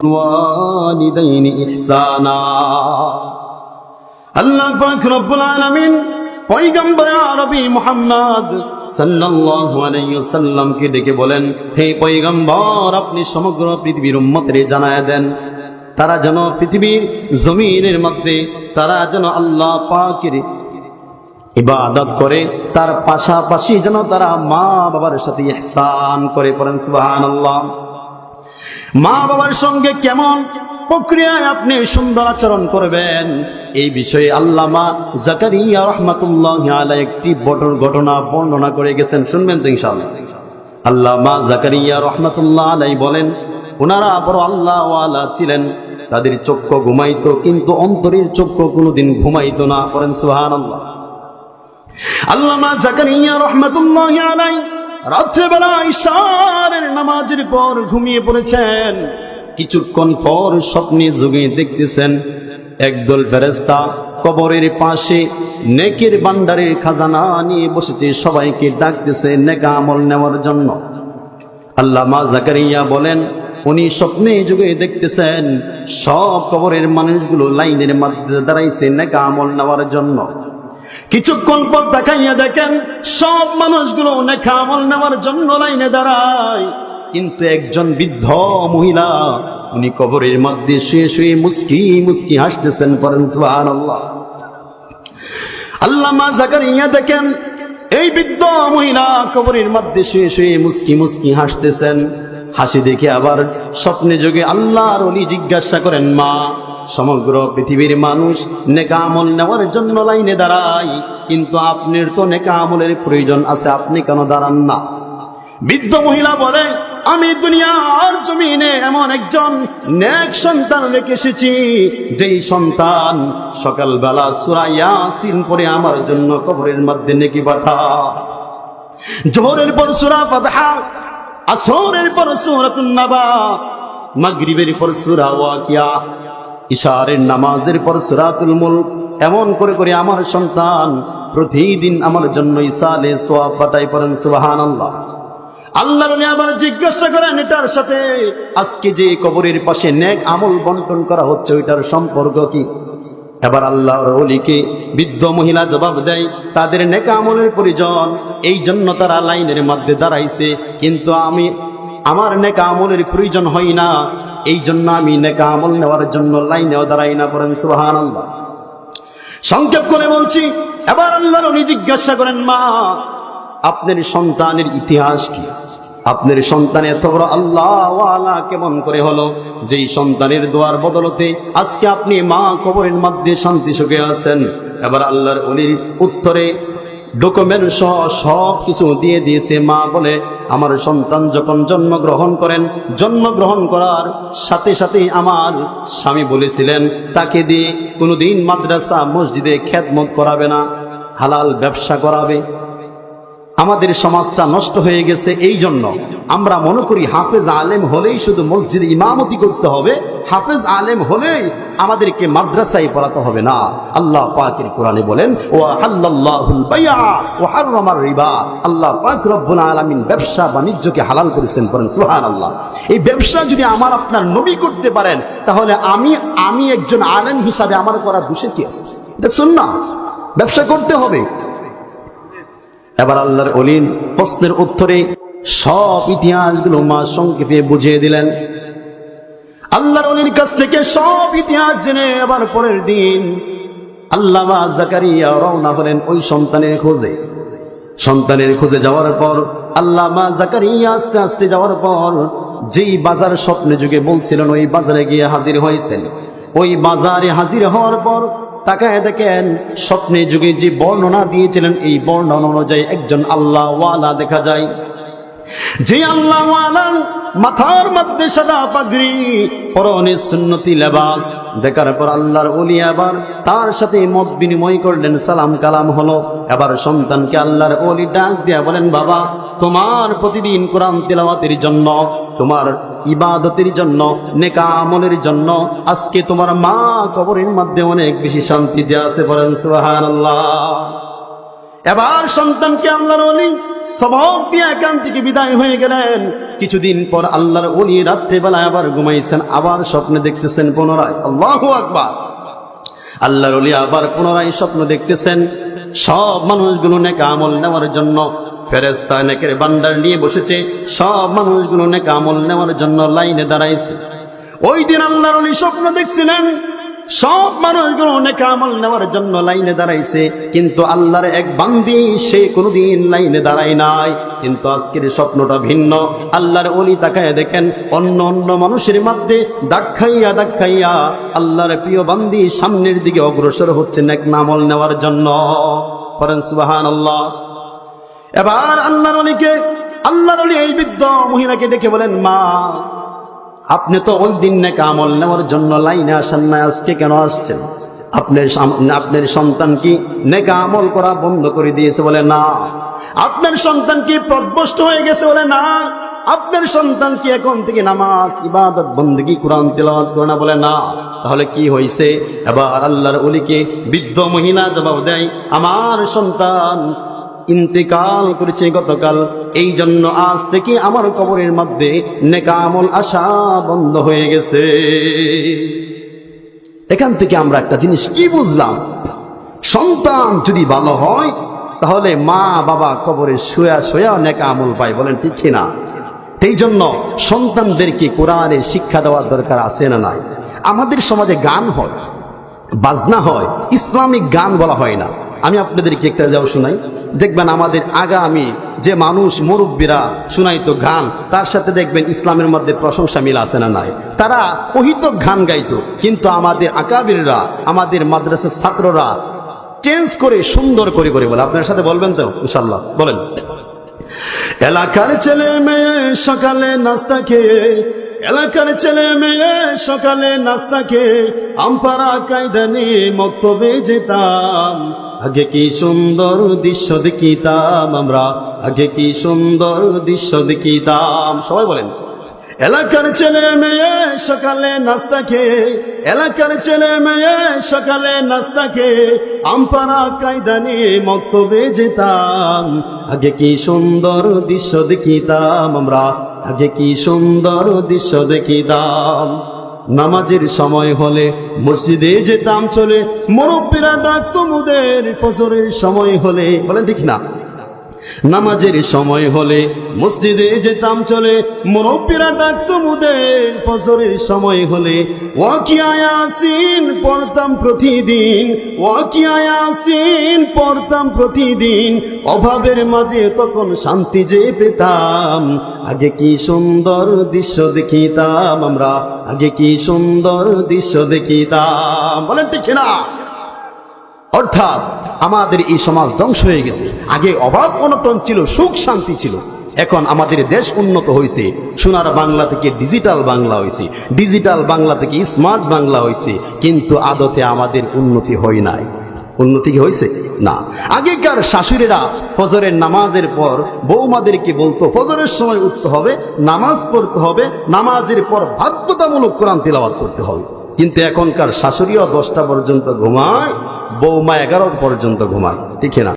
والوالدين إحسانا আল্লাহ পাক রব্বুল আলামিন পয়গম্বর আরবি মুহাম্মদ সাল্লাল্লাহু আলাইহি ওয়াসাল্লামকে ডেকে বলেন হে পয়গম্বর আপনি সমগ্র পৃথিবীর উম্মতরে জানায় দেন তারা যেন পৃথিবীর জমিনের মধ্যে তারা যেন আল্লাহ পাকের ইবাদত করে তার পাশাপাশি যেন তারা মা বাবার সাথে ইহসান করে পড়েন সুবহানাল্লাহ মা বাবার সঙ্গে কেমন প্রক্রিয়ায় আপনি সুন্দর আচরণ করবেন? এই বিষয়ে আল্লামা জাকারিয়া রহমাতুল্লাহ আলাই একটি বটর ঘটনা বর্ণনা করে গেছেন। শুনবেন তো ইনশাআল্লাহ। আল্লামা জাকারিয়া রহমাতুল্লাহ আলাই বলেন, ওনারা বড় আল্লাহ ওয়ালা ছিলেন। তাদের চক্ষু ঘুমাইতো, কিন্তু অন্তরের চক্ষু কোনোদিন ঘুমাইতো না। করেন সুবহানাল্লাহ। আল্লামা জাকারিয়া রহমাতুল্লাহ আলাই রাত্রেবেলা ইশারের নামাজের পর ঘুমিয়ে পড়েছেন। কিছুক্ষণ পর স্বপ্নে যুগে দেখতেছেন একদল ফেরেস্তা কবরের পাশে নেকের বান্ডারের খাজানা নিয়ে বসেছে, সবাইকে ডাকতেছে নেকা আমল নেওয়ার জন্য। আল্লাহ আল্লামা জাকারিয়া বলেন, উনি স্বপ্নে যুগে দেখতেছেন, সব কবরের মানুষগুলো লাইনের মধ্যে দাঁড়াইছে নেকা আমল নেওয়ার জন্য। কিছুক্ষণ পর দেখাইয়া দেখেন, সব মানুষগুলো নেখা আমল নেওয়ার জন্য লাইনে দাঁড়ায়। কিন্তু একজন বৃদ্ধ মহিলা, উনি কবরের মধ্যে শুয়ে শুয়ে মুস্কি মুস্কি হাসতেছেন পরেন সুবহানাল্লাহ। আল্লামা জাকারিয়া দেখেন, এই বৃদ্ধ মহিলা কবরের মধ্যে শুয়ে শুয়ে মুস্কি মুস্কি হাসতেছেন। হাসি দেখে আবার স্বপ্নে যোগে আল্লাহর অলি জিজ্ঞাসা করেন, মা, সমগ্র পৃথিবীর মানুষ নেকা আমল নেওয়ার জন্য লাইনে দাঁড়ায়, কিন্তু আপনার তো নেকা আমলের প্রয়োজন আছে, আপনি কেন দাঁড়ান না? বৃদ্ধ মহিলা বলে, আমি দুনিয়ার জমিনে এমন একজন নেক সন্তান রেখে এসেছি, যেই সন্তান সকালবেলা সুরা ইয়াসিন পরে আমার জন্য কবরের মধ্যে নেকি পাঠা জোহরের পর সুরা ফাতহা আসরের পর সূরাতুন নাবা, মাগরিবের পর সূরা ওয়াকিয়া, ইশারের নামাজের পর সূরাতুল মুলক, এমন করে করে আমার সন্তান প্রতিদিন আমার জন্য ইসালে সোয়াব পাঠাই পড়েন, সুবহানাল্লাহ। আল্লাহর উনি আবার জিজ্ঞাসা করেন, এটার সাথে আজকে যে কবরের পাশে নেক আমল বন্টন করা হচ্ছে, ওইটার সম্পর্ক কি? এবার আল্লাহর অলিকে বৃদ্ধ মহিলা জবাব দেয়, তাদের নেকা আমলের প্রয়োজন এই জন্য তারা লাইনের মধ্যে দাঁড়াইছে, কিন্তু আমি, আমার নেকা আমলের প্রয়োজন হয় না, এই জন্য আমি নেকা আমল নেওয়ার জন্য লাইনেও দাঁড়াই না করেন সুবাহান আল্লাহ সংক্ষেপ করে বলছি, এবার আল্লাহর উনি জিজ্ঞাসা করেন, মা, আপনার সন্তানের ইতিহাস কি? আপনার সন্তান এত বড় আল্লাহ কেমন করে হলো? যেই সন্তানের দোয়ার বদলতে আজকে আপনি মা কবরের মধ্যে শান্তি সুখে আছেন। এবার আল্লাহর অলির উত্তরে ডকুমেন্ট সহ সব কিছু দিয়ে দিয়েছে মা বলে, আমার সন্তান যখন জন্মগ্রহণ করেন, জন্মগ্রহণ করার সাথে সাথেই আমার স্বামী বলেছিলেন, তাকে দিয়ে কোনোদিন মাদ্রাসা, মসজিদে খ্যাতমত করাবে না, হালাল ব্যবসা করাবে। আমাদের সমাজটা নষ্ট হয়ে গেছে এই জন্য আমরা মনে করি হাফেজ আলেম হলেই শুধু মসজিদে ইমামতি করতে হবে, হাফেজ আলেম হলেই আমাদেরকে মাদ্রাসায় পড়াতে হবে না। আল্লাহ পাকের কোরআনে বলেন ও হাররামার রিবা। আল্লাহ পাক রব্বুল ব্যবসা বাণিজ্যকে হালাল করেছেন বলেন, সুবহানাল্লাহ। এই ব্যবসা যদি আমার আপনার নবী করতে পারেন, তাহলে আমি আমি একজন আলেম হিসাবে আমার করা দোষে কি আছে? এটা শুননা ব্যবসা করতে হবে। এবার আল্লাহর অলিন প্রশ্নের উত্তরে সব ইতিহাসগুলো মা সংক্ষেপে বুঝিয়ে দিলেন। আল্লাহর অলির কাছ থেকে সব ইতিহাস জেনে এবার পরের দিন আল্লামা জাকারিয়া রওনা হলেন ওই সন্তানের খোঁজে। সন্তানের খোঁজে যাওয়ার পর আল্লামা জাকারিয়া আস্তে আস্তে যাওয়ার পর যেই বাজার স্বপ্নে যুগে বলছিলেন, ওই বাজারে গিয়ে হাজির হয়েছেন। ওই বাজারে হাজির হওয়ার পর তাকায় দেখেন, স্বপ্নে যুগে যে বর্ণনা দিয়েছিলেন, এই বর্ণনা অনুযায়ী একজন আল্লাহওয়ালা দেখা যায়। যে আল্লাহ ওয়ালার মাথার মধ্যে সাদা পাগড়ি, পরনে সুন্নতি লেবাস। দেখার পর আল্লাহর ওলি আবার তার সাথে মত বিনিময় করলেন, সালাম কালাম হলো। এবার সন্তানকে আল্লাহর ওলি ডাক দিয়া বলেন, বাবা, তোমার প্রতিদিন কোরআন তেলাওয়াতের জন্য, তোমার ইবাদতের জন্য, নেকা আমলের জন্য আজকে তোমার মা কবরের মধ্যে অনেক বেশি শান্তিতে আছে বলেন, সুবহানাল্লাহ। এবার সন্তানকে আল্লাহর অলি সবক দিয়ে একান থেকে বিদায় হয়ে গেলেন। কিছুদিন পর আল্লাহর অলি রাত্রেবেলায় আবার ঘুমাইছেন, আবার স্বপ্নে দেখতেছেন পুনরায়। আল্লাহ আকবার। আল্লাহর অলি আবার পুনরায় স্বপ্ন দেখতেছেন। সব মানুষগুলো নেকা আমল নেওয়ার জন্য ফেরেস্তা নেকের বান্ডার নিয়ে বসেছে। সব মানুষগুলো নেকা আমল নেওয়ার জন্য লাইনে দাঁড়াইছে। ওই দিন আল্লাহর অলি স্বপ্ন দেখছিলেন। সব মানুষগুলো অনেক আমল নেওয়ার জন্য লাইনে দাঁড়াইছে, কিন্তু আল্লাহর এক বান্দি সে কোনোদিন লাইনে দাঁড়ায় নাই। কিন্তু আজকের স্বপ্নটা ভিন্ন। আল্লাহর অলি তাকায় দেখেন, অন্য অন্য মানুষের মধ্যে দাক্ষাইয়া দাক্ষাইয়া আল্লাহর প্রিয় বান্দি সামনের দিকে অগ্রসর হচ্ছেন এক নামল নেওয়ার জন্য। আল্লাহ এবার আল্লাহর অলিকে আল্লাহর অলি এই বৃদ্ধ মহিলাকে ডেকে বলেন, মা আপনি তো ওই দিন নাকি আমল নেওয়ার জন্য লাইনে আসেন না আজকে কেন আসছেন? আপনার আপনার সন্তান কি নেকা আমল করা বন্ধ করে দিয়েছে বলে না? আপনার সন্তান কি প্রদবষ্ট হয়ে গেছে বলে না? আপনার সন্তান কি এখন থেকে নামাজ, ইবাদত, বন্দগি, কোরআন তেলাওয়াত করে না বলে না? তাহলে কি হয়েছে এবার আল্লাহর অলিকে বৃদ্ধ মহিলা জবাব দেয়, আমার সন্তান ইন্তেকাল করেছে গতকাল এই জন্য আজ থেকে আমার কবরের মধ্যে নেকামল আসা বন্ধ হয়ে গেছে। এখান থেকে আমরা একটা জিনিস কি বুঝলাম? সন্তান যদি ভালো হয়, তাহলে মা বাবা কবরে শুয়া শুয়া নেকা আমল পায় বলেন ঠিক না? এই জন্য সন্তানদেরকে কোরআনের শিক্ষা দেওয়ার দরকার আছে না নাই? আমাদের সমাজে গান হয়, বাজনা হয়, ইসলামিক গান বলা হয় না। আমি আপনাদেরকে একটা যাও শোনাই। দেখবেন আমাদের আগামী যে মানুষ, মুরব্বীরা শুনাইতো গান, তার সাথে দেখবেন ইসলামের মধ্যে প্রশংসা মিল আছে না নাই। তারা অহিত গান গাইতো, কিন্তু আমাদের আকাবিররা, আমাদের মাদ্রাসার ছাত্ররা চেঞ্জ করে, সুন্দর করে করে বলে। আপনার সাথে বলবেন তো? ইনশাল্লাহ বলেন। এলাকার ছেলে মেয়ে সকালে নাস্তা খেয়ে, এলাকার ছেলে মেয়ে সকালে নাস্তা খেয়ে আমপারা কায়দা নিয়ে মক্তবে যেতাম। আগে কি সুন্দর দৃশ্য দেখিতাম আমরা? আগে কি সুন্দর দৃশ্য দেখিতাম? সবাই বলেন। এলাকার ছেলে মেয়ে সকালে নাস্তা খেয়ে, এলাকার ছেলে মেয়ে সকালে নাস্তা খেয়ে আমপারা কায়দা নিয়ে মক্তবে যেতাম। আগে কি সুন্দর দৃশ্য দেখিতাম আমরা? আগে কি সুন্দর দৃশ্য দেখিতাম? নামাজের সময় হলে মসজিদে যেতাম চলে। মুরব্বীরা ডাকতো, মুদের ফসরের সময় হলে। বলেন ঠিক না। নামাজের সময় হলে মসজিদে যেতাম চলে, মুরব্বীরা ডাকতো মুদের ফজরের সময় হলে। ওয়াকিয়াসিন পড়তাম প্রতিদিন। ওয়াকিয়াসিন পড়তাম প্রতিদিন। অভাবের মাঝে তখন শান্তি যে পেতাম। আগে কি সুন্দর দৃশ্য দেখিতাম আমরা, আগে কি সুন্দর দৃশ্য দেখিতাম। বলেন ঠিক না অর্থাৎ আমাদের এই সমাজ ধ্বংস হয়ে গেছে। আগে অভাব অনটন ছিল, সুখ শান্তি ছিল। এখন আমাদের দেশ উন্নত হয়েছে। সোনার বাংলা থেকে ডিজিটাল বাংলা হয়েছে। ডিজিটাল বাংলা থেকে স্মার্ট বাংলা হয়েছে। কিন্তু আদতে আমাদের উন্নতি হয় নাই। উন্নতি কি হয়েছে? না। আগেকার শাশুড়িরা ফজরের নামাজের পর বৌমাদেরকে বলতো, ফজরের সময় উঠতে হবে, নামাজ পড়তে হবে, নামাজের পর বাধ্যতামূলক কোরআন তিলাওয়াত করতে হবে। কিন্তু এখনকার শাশুড়িও দশটা পর্যন্ত ঘুমায় বৌমা এগারো পর্যন্ত ঘুমায় ঠিক না